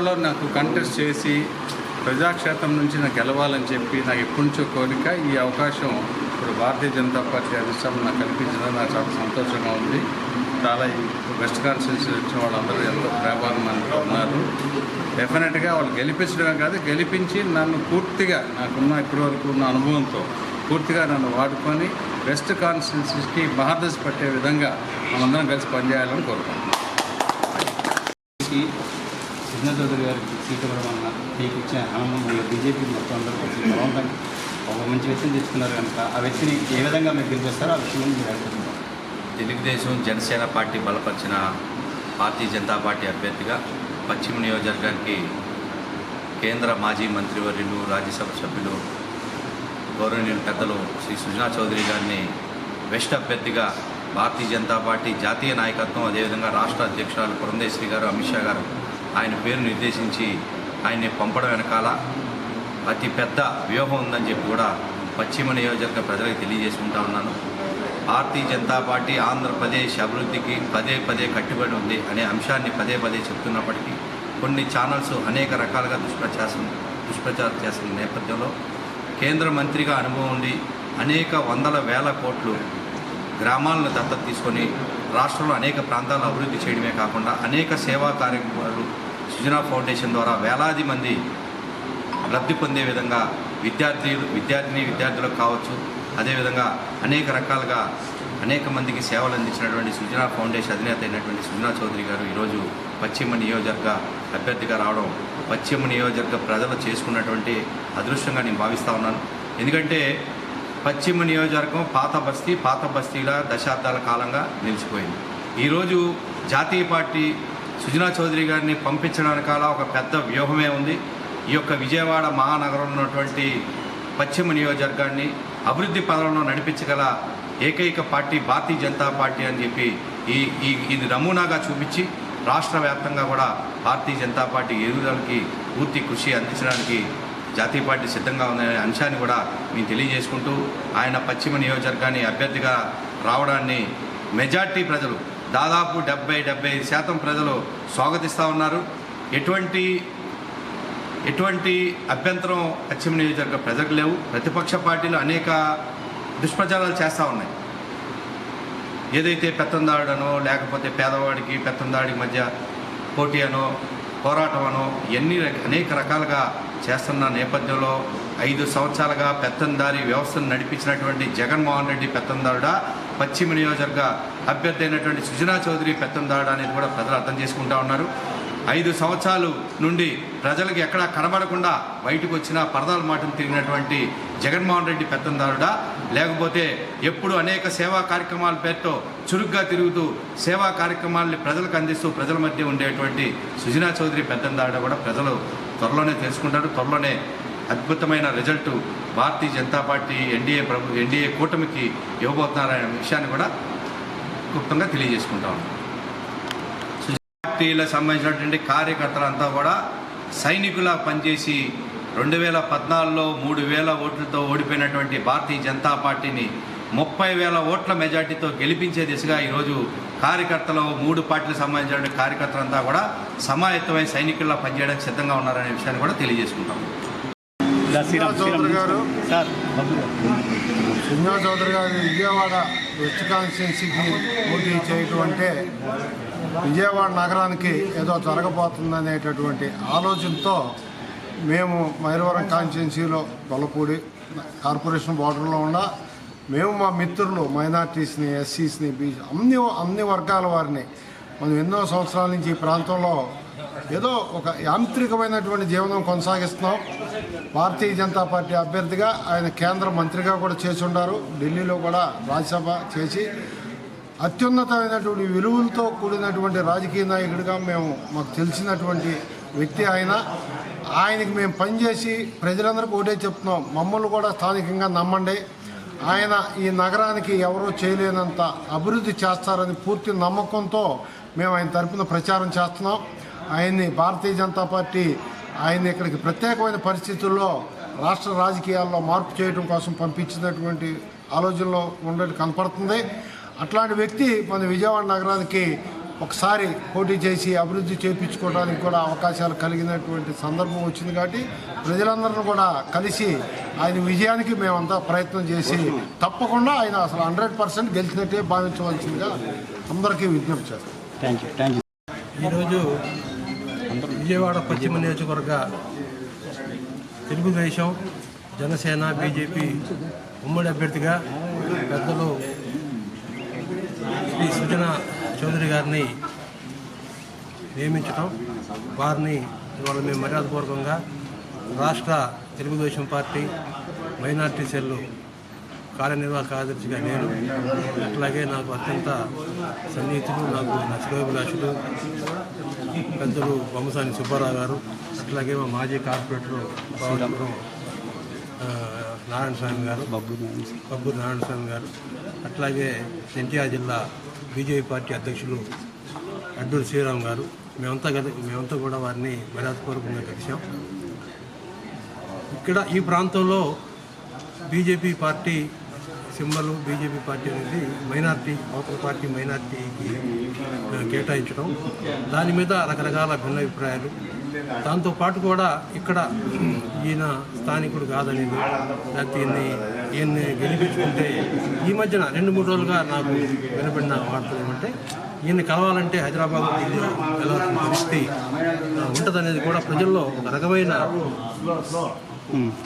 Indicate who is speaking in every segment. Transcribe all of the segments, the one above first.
Speaker 1: ఎన్నికల్లో నాకు కంటెస్ట్ చేసి ప్రజాక్షేత్రం నుంచి నాకు గెలవాలని చెప్పి నాకు ఎప్పటి నుంచో కోరిక ఈ అవకాశం ఇప్పుడు భారతీయ జనతా పార్టీ అధిష్టానం నాకు కల్పించడం నాకు చాలా సంతోషంగా ఉంది. చాలా వెస్ట్ కాన్స్టిట్యూన్సీ వచ్చిన వాళ్ళందరూ ఎంతో ప్రేమాభిమానులు ఉన్నారు. డెఫినెట్గా వాళ్ళు గెలిపించడమే కాదు గెలిపించి నన్ను పూర్తిగా నాకున్న ఇప్పటి వరకు ఉన్న అనుభవంతో పూర్తిగా నన్ను వాడుకొని వెస్ట్ కాన్స్టిట్యూన్సీకి మహాదశ పట్టే విధంగా మనందరం కలిసి పనిచేయాలని కోరుకుంటున్నాను
Speaker 2: కి చౌదరి గారికి సీట్ ఇవ్వడం వలన మీకు ఇచ్చిన ఆనందం వల్ల బీజేపీ మొత్తం అందరూ కలిసి బలవంతంగా ఒక మంచి వ్యక్తిని తెచ్చుకున్నారు కనుక ఆ వ్యక్తిని ఏ విధంగా మీరు గెలిపిస్తారో ఆ విషయం మీరు అడుగుతున్నారు.
Speaker 3: తెలుగుదేశం జనసేన పార్టీ బలపరిచిన భారతీయ జనతా పార్టీ అభ్యర్థిగా పశ్చిమ నియోజకవర్గానికి కేంద్ర మాజీ మంత్రివర్యులు రాజ్యసభ సభ్యులు గౌరవనీయులు పెద్దలు శ్రీ సుజనా చౌదరి గారిని వెస్ట్ అభ్యర్థిగా భారతీయ జనతా పార్టీ జాతీయ నాయకత్వం అదేవిధంగా రాష్ట్ర అధ్యక్షురాలు పురంధేశ్వరి గారు అమిత్ షా గారు ఆయన పేరు నిర్దేశించి ఆయన్ని పంపడం వెనకాల అతి పెద్ద వ్యూహం ఉందని చెప్పి కూడా పశ్చిమ నియోజకవర్గ ప్రజలకు తెలియజేసుకుంటా ఉన్నాను. భారతీయ జనతా పార్టీ ఆంధ్రప్రదేశ్ అభివృద్ధికి పదే పదే కట్టుబడి ఉంది అనే అంశాన్ని పదే పదే చెప్తున్నప్పటికీ కొన్ని ఛానల్స్ అనేక రకాలుగా దుష్ప్రచారం దుష్ప్రచారం చేస్తున్న నేపథ్యంలో కేంద్ర మంత్రిగా అనుభవం ఉండి అనేక వందల వేల కోట్లు గ్రామాలను దత్తత తీసుకొని రాష్ట్రంలో అనేక ప్రాంతాలను అభివృద్ధి చేయడమే కాకుండా అనేక సేవా కార్యక్రమాలు సుజనా ఫౌండేషన్ ద్వారా వేలాది మంది లబ్ధి పొందే విధంగా విద్యార్థులు విద్యార్థిని విద్యార్థులకు కావచ్చు అదేవిధంగా అనేక రకాలుగా అనేక మందికి సేవలు అందించినటువంటి సుజనా ఫౌండేషన్ అధినేత అయినటువంటి సుజనా చౌదరి గారు ఈరోజు పశ్చిమ నియోజకవర్గ అభ్యర్థిగా రావడం పశ్చిమ నియోజకవర్గ ప్రజలు చేసుకున్నటువంటి అదృష్టంగా నేను భావిస్తూ ఉన్నాను. ఎందుకంటే పశ్చిమ నియోజకవర్గం పాత బస్తీ పాత బస్తీల దశాబ్దాల కాలంగా నిలిచిపోయింది. ఈరోజు జాతీయ పార్టీ సుజనా చౌదరి గారిని పంపించడానికి ఒక పెద్ద వ్యూహమే ఉంది. ఈ యొక్క విజయవాడ మహానగరంలో ఉన్నటువంటి పశ్చిమ నియోజకవర్గాన్ని అభివృద్ధి పదంలో నడిపించగల ఏకైక పార్టీ భారతీయ జనతా పార్టీ అని చెప్పి ఈ ఈ ఇది నమూనాగా చూపించి రాష్ట్ర వ్యాప్తంగా కూడా భారతీయ జనతా పార్టీ ఎదుగుదలకి పూర్తి కృషి అందించడానికి జాతీయ పార్టీ సిద్ధంగా ఉందనే అంశాన్ని కూడా మేము తెలియజేసుకుంటూ ఆయన పశ్చిమ నియోజకవర్గాన్ని అభ్యర్థిగా రావడాన్ని మెజార్టీ ప్రజలు దాదాపు డెబ్బై డెబ్బై శాతం ప్రజలు స్వాగతిస్తూ ఉన్నారు. ఎటువంటి ఎటువంటి అభ్యంతరం పశ్చిమ నియోజకవర్గ ప్రజలకు లేవు. ప్రతిపక్ష పార్టీలు అనేక దుష్ప్రచారాలు చేస్తూ ఉన్నాయి. ఏదైతే పెత్తందాడనో లేకపోతే పేదవాడికి పెత్తందాడికి మధ్య పోటీ అనో పోరాటం అనో ఎన్ని అనేక రకాలుగా చేస్తున్న నేపథ్యంలో ఐదు సంవత్సరాలుగా పెత్తందారి వ్యవస్థను నడిపించినటువంటి జగన్మోహన్ రెడ్డి పెత్తందారుడా పశ్చిమ నియోజకవర్గ అభ్యర్థి అయినటువంటి సుజనా చౌదరి పెత్తందారుడా అనేది కూడా ప్రజలు అర్థం చేసుకుంటా ఉన్నారు. ఐదు సంవత్సరాలు నుండి ప్రజలకు ఎక్కడా కనబడకుండా బయటకు వచ్చిన పరదాల మాటను తిరిగినటువంటి జగన్మోహన్ రెడ్డి పెత్తందారుడా లేకపోతే ఎప్పుడు అనేక సేవా కార్యక్రమాల పేరుతో చురుగ్గా తిరుగుతూ సేవా కార్యక్రమాల్ని ప్రజలకు అందిస్తూ ప్రజల మధ్య ఉండేటువంటి సుజనా చౌదరి పెత్తందారుడా కూడా ప్రజలు త్వరలోనే తెలుసుకుంటారు త్వరలోనే అద్భుతమైన result Bharatiya Janata Party NDA ప్రభు ఎన్డీఏ కూటమికి ఇవ్వబోతున్నారనే విషయాన్ని కూడా గుప్తంగా తెలియజేసుకుంటాం పార్టీలకు సంబంధించినటువంటి కార్యకర్తలంతా కూడా సైనికులా పనిచేసి రెండు వేల పద్నాలుగులో మూడు వేల ఓట్లతో ఓడిపోయినటువంటి భారతీయ జనతా పార్టీని ముప్పై వేల ఓట్ల మెజార్టీతో గెలిపించే దిశగా ఈరోజు కార్యకర్తలు మూడు పార్టీలకు సంబంధించిన కార్యకర్తలంతా కూడా సమాయత్తమై సైనికుల్లా పనిచేయడానికి సిద్ధంగా ఉన్నారనే విషయాన్ని కూడా తెలియజేసుకుంటాం
Speaker 4: చౌదరి గారు. చౌదరి గారు విజయవాడ వెస్ట్ కాన్స్టిట్యున్సీకి పోటీ చేయటం అంటే విజయవాడ నగరానికి ఏదో జరగబోతుందనేటటువంటి ఆలోచనతో మేము మైలవరం కాన్స్టిట్యున్సీలో గొల్లపూడి కార్పొరేషన్ బార్డర్లో ఉన్న మేము మా మిత్రులు మైనార్టీస్ని ఎస్సీస్ని బీసీ అన్ని అన్ని వర్గాల వారిని. మనం ఎన్నో సంవత్సరాల నుంచి ఈ ప్రాంతంలో ఏదో ఒక యాంత్రికమైనటువంటి జీవనం కొనసాగిస్తున్నాం. భారతీయ జనతా పార్టీ అభ్యర్థిగా ఆయన కేంద్ర మంత్రిగా కూడా చేసి ఉండారు. ఢిల్లీలో కూడా రాజ్యసభ చేసి అత్యున్నతమైనటువంటి విలువలతో కూడినటువంటి రాజకీయ నాయకుడిగా మేము మాకు తెలిసినటువంటి వ్యక్తి ఆయన. ఆయనకి మేము పనిచేసి ప్రజలందరికీ ఒకటే చెప్తున్నాం. మమ్మల్ని కూడా స్థానికంగా నమ్మండి. ఆయన ఈ నగరానికి ఎవరూ చేయలేనంత అభివృద్ధి చేస్తారని పూర్తి నమ్మకంతో మేము ఆయన తరపున ప్రచారం చేస్తున్నాం. ఆయన్ని భారతీయ జనతా పార్టీ ఆయన్ని ఇక్కడికి ప్రత్యేకమైన పరిస్థితుల్లో రాష్ట్ర రాజకీయాల్లో మార్పు చేయడం కోసం పంపించినటువంటి ఆలోచనలో ఉండేది కనపడుతుంది. అట్లాంటి వ్యక్తి మన విజయవాడ నగరానికి ఒకసారి పోటీ చేసి అభివృద్ధి చేయించుకోవడానికి కూడా అవకాశాలు కలిగినటువంటి సందర్భం వచ్చింది కాబట్టి ప్రజలందరిని కూడా కలిసి ఆయన విజయానికి మేమంతా ప్రయత్నం చేసి తప్పకుండా ఆయన అసలు హండ్రెడ్ పర్సెంట్ గెలిచినట్టే భావించవలసిందిగా అందరికీ విజ్ఞప్తి చేస్తాం.
Speaker 2: థ్యాంక్ యూ థ్యాంక్ యూ
Speaker 5: ఈరోజు విజయవాడ పశ్చిమ నియోజకవర్గ తెలుగుదేశం జనసేన బీజేపీ ఉమ్మడి అభ్యర్థిగా పెద్దలు శ్రీ సుజన చౌదరి గారిని నియమించటం వారిని ఇవాళ మేము మర్యాదపూర్వకంగా రాష్ట్ర తెలుగుదేశం పార్టీ మైనార్టీ సెల్లు కార్యనిర్వాహక కార్యదర్శిగా నేను అట్లాగే నాకు అత్యంత సన్నిహితులు నాకు నచ్చగోభిలాషులు పెద్దలు బొమ్మసాని సుబ్బారావు గారు అట్లాగే మా మాజీ కార్పొరేటర్ బాబు నారాయణ స్వామి గారు బబ్బూరు నారాయణ స్వామి. గారు అట్లాగే ఎన్టీఆర్ జిల్లా బీజేపీ పార్టీ అధ్యక్షులు అడ్డూరు శ్రీరామ్ గారు. మేమంతా మేమంతా కూడా వారిని మర్యాదపూర్వకంగా కలిసాం ఇక్కడ ఈ ప్రాంతంలో BJP party symbol BJP party అనేది మైనార్టీ అవతల పార్టీ మైనార్టీకి కేటాయించడం. దాని మీద రకరకాల భిన్నాభిప్రాయాలు. దాంతో పాటు కూడా ఇక్కడ ఈయన స్థానికుడు కాదనేది లేకపోతే ఈయన్ని ఈయన్ని గెలిపించుకుంటే ఈ మధ్యన రెండు మూడు రోజులుగా నాకు వినపడిన వార్తలు ఏమంటే ఈయన్ని కలవాలంటే హైదరాబాద్ వెళ్ళాల్సిన పరిస్థితి ఉంటుందనేది కూడా ప్రజల్లో ఒక రకమైన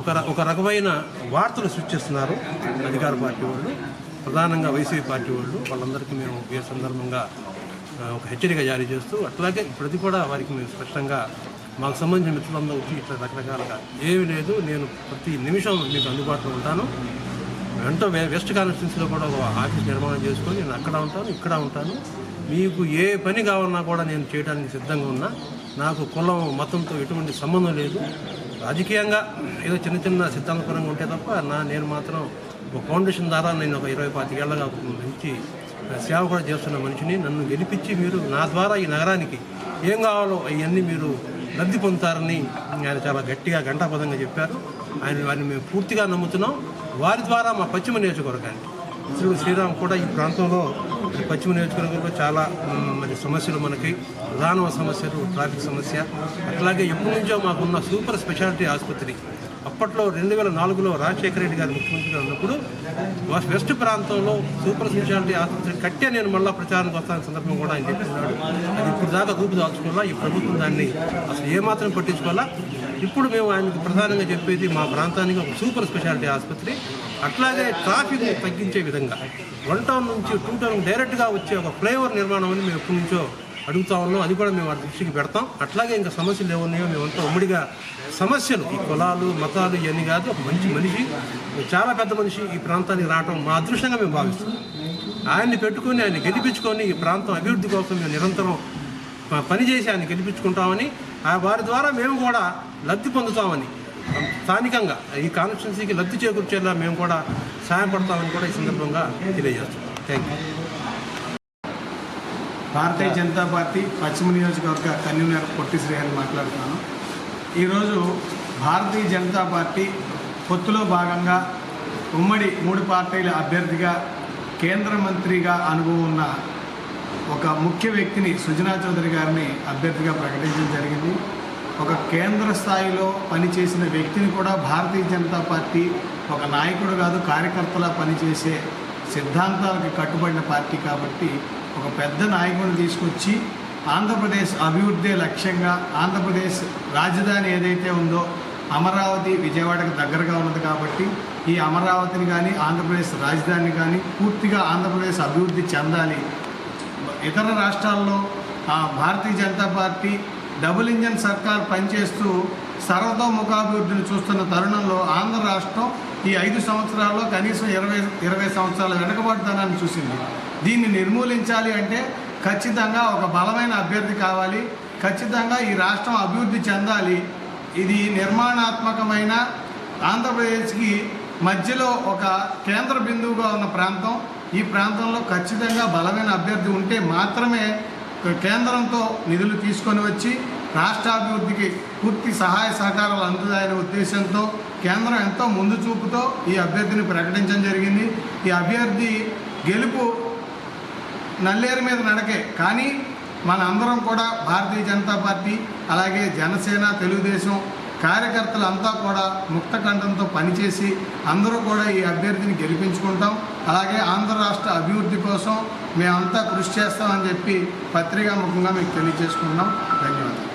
Speaker 5: ఒక ఒక రకమైన వార్తలు సృష్టిస్తున్నారు అధికార పార్టీ వాళ్ళు ప్రధానంగా వైసీపీ పార్టీ వాళ్ళు. వాళ్ళందరికీ మేము ఈ సందర్భంగా ఒక హెచ్చరిక జారీ చేస్తూ అట్లాగే ప్రతి కూడా వారికి మేము స్పష్టంగా మాకు సంబంధించిన మిత్రులందరూ వచ్చి ఇట్లా రకరకాలుగా ఏమీ లేదు. నేను ప్రతి నిమిషం మీకు అందుబాటులో ఉంటాను. వెంట వె- వెస్ట్ కాన్స్టిట్యున్సీలో కూడా ఒక ఆఫీస్ నిర్మాణం చేసుకొని నేను అక్కడ ఉంటాను ఇక్కడ ఉంటాను. మీకు ఏ పని కావాలన్నా కూడా నేను చేయడానికి సిద్ధంగా ఉన్నా. నాకు కులం మతంతో ఎటువంటి సంబంధం లేదు. రాజకీయంగా ఏదో చిన్న చిన్న సిద్ధాంతపరంగా ఉంటే తప్ప నా నేను మాత్రం ఒక ఫౌండేషన్ ద్వారా నేను ఒక ఇరవై పాతికేళ్ళగా మంచి సేవ కూడా చేస్తున్న మనిషిని నన్ను గెలిపించి మీరు నా ద్వారా ఈ నగరానికి ఏం కావాలో అవన్నీ మీరు లబ్ధి పొందుతారని ఆయన చాలా గట్టిగా ఘంటాపదంగా చెప్పారు. ఆయన వారిని మేము పూర్తిగా నమ్ముతున్నాం. వారి ద్వారా మా పశ్చిమ నియోజకవర్గానికి. శ్రీ శ్రీరామ్ కూడా ఈ ప్రాంతంలో పశ్చిమ నియోజకవర్గంలో చాలా మరి సమస్యలు మనకి ప్రధాన సమస్యలు ట్రాఫిక్ సమస్య. అట్లాగే ఎప్పటి నుంచో మాకున్న సూపర్ స్పెషాలిటీ ఆసుపత్రి. అప్పట్లో రెండు వేల నాలుగులో రాజశేఖర రెడ్డి గారు ముఖ్యమంత్రిగా ఉన్నప్పుడు వెస్ట్ ప్రాంతంలో సూపర్ స్పెషాలిటీ ఆసుపత్రి కట్టే నేను మళ్ళా ప్రచారం వస్తాన సందర్భం కూడా ఆయన చెప్తున్నాడు అది ఇప్పుడు దాకా రూపు దాచుకోవాలా? ఈ ప్రభుత్వం దాన్ని అసలు ఏమాత్రం పట్టించుకోవాలా? ఇప్పుడు మేము ఆయనకు ప్రధానంగా చెప్పేది మా ప్రాంతానికి ఒక సూపర్ స్పెషాలిటీ ఆసుపత్రి అట్లాగే ట్రాఫిక్ తగ్గించే విధంగా. వన్ టౌన్ నుంచి టూ టౌన్ డైరెక్ట్గా వచ్చే ఒక ఫ్లైఓవర్ నిర్మాణం అని మేము ఎప్పటి నుంచో అడుగుతా ఉన్నాం. అది కూడా మేము వారి దృష్టికి పెడతాం. అట్లాగే ఇంకా సమస్యలు ఏమున్నాయో మేమంతా ఉమ్మడిగా సమస్యలు ఈ కులాలు మతాలు ఇవన్నీ కాదు ఒక మంచి మనిషి చాలా పెద్ద మనిషి ఈ ప్రాంతానికి రావడం మా అదృష్టంగా మేము భావిస్తాం ఆయన్ని పెట్టుకొని ఆయన గెలిపించుకొని ఈ ప్రాంతం అభివృద్ధి కోసం మేము నిరంతరం పనిచేసి ఆయన గెలిపించుకుంటామని ఆ వారి ద్వారా మేము కూడా లబ్ధి పొందుతామని స్థానికంగా ఈ కాన్స్టిట్యున్సీకి లబ్ధి చేకూర్చేలా మేము కూడా సహాయపడతామని కూడా ఈ సందర్భంగా తెలియజేస్తాం thank you
Speaker 6: Bharatiya Janata Party పశ్చిమ నియోజకవర్గ కన్వీనర్ పొట్టి శ్రీహరి మాట్లాడుతున్నాను. ఈరోజు భారతీయ జనతా పార్టీ పొత్తులో భాగంగా ఉమ్మడి మూడు పార్టీల అభ్యర్థిగా కేంద్ర మంత్రిగా అనుభవం ఉన్న ఒక ముఖ్య వ్యక్తిని సుజనా చౌదరి గారిని అభ్యర్థిగా ప్రకటించడం జరిగింది. ఒక కేంద్ర స్థాయిలో పనిచేసిన వ్యక్తిని కూడా భారతీయ జనతా పార్టీ ఒక నాయకుడు కాదు కార్యకర్తలా పనిచేసే సిద్ధాంతాలకు కట్టుబడిన పార్టీ కాబట్టి ఒక పెద్ద నాయకుడిని తీసుకొచ్చి ఆంధ్రప్రదేశ్ అభివృద్ధి లక్ష్యంగా ఆంధ్రప్రదేశ్ రాజధాని ఏదైతే ఉందో అమరావతి విజయవాడకు దగ్గరగా ఉన్నది కాబట్టి ఈ అమరావతిని కానీ ఆంధ్రప్రదేశ్ రాజధాని కానీ పూర్తిగా ఆంధ్రప్రదేశ్ అభివృద్ధి చెందాలి. ఇతర రాష్ట్రాల్లో ఆ, Bharatiya Janata Party double engine సర్కార్ పనిచేస్తూ సర్వతోముఖాభివృద్ధిని చూస్తున్న తరుణంలో ఆంధ్ర రాష్ట్రం ఈ ఐదు సంవత్సరాల్లో కనీసం ఇరవై ఇరవై సంవత్సరాల వెనుకబాటుదనాన్ని చూసింది. దీన్ని నిర్మూలించాలి అంటే ఖచ్చితంగా ఒక బలమైన అభ్యర్థి కావాలి. ఖచ్చితంగా ఈ రాష్ట్రం అభివృద్ధి చెందాలి. ఇది నిర్మాణాత్మకమైన ఆంధ్రప్రదేశ్కి మధ్యలో ఒక కేంద్ర బిందువుగా ఉన్న ప్రాంతం. ఈ ప్రాంతంలో ఖచ్చితంగా బలమైన అభ్యర్థి ఉంటే మాత్రమే కేంద్రంతో నిధులు తీసుకొని వచ్చి రాష్ట్రాభివృద్ధికి పూర్తి సహాయ సహకారాలు అందుతాయనే ఉద్దేశంతో కేంద్రం ఎంతో ముందు చూపుతో ఈ అభ్యర్థిని ప్రకటించడం జరిగింది. ఈ అభ్యర్థి గెలుపు నల్లేరు మీద నడకే. కానీ మన అందరం కూడా భారతీయ జనతా పార్టీ అలాగే జనసేన తెలుగుదేశం కార్యకర్తలంతా కూడా ముక్త కంఠంతో పనిచేసి అందరూ కూడా ఈ అభ్యర్థిని గెలిపించుకుంటాం. అలాగే ఆంధ్ర రాష్ట్ర అభివృద్ధి కోసం మేమంతా కృషి చేస్తామని చెప్పి పత్రికాముఖంగా మీకు తెలియజేసుకుంటున్నాం. ధన్యవాదాలు.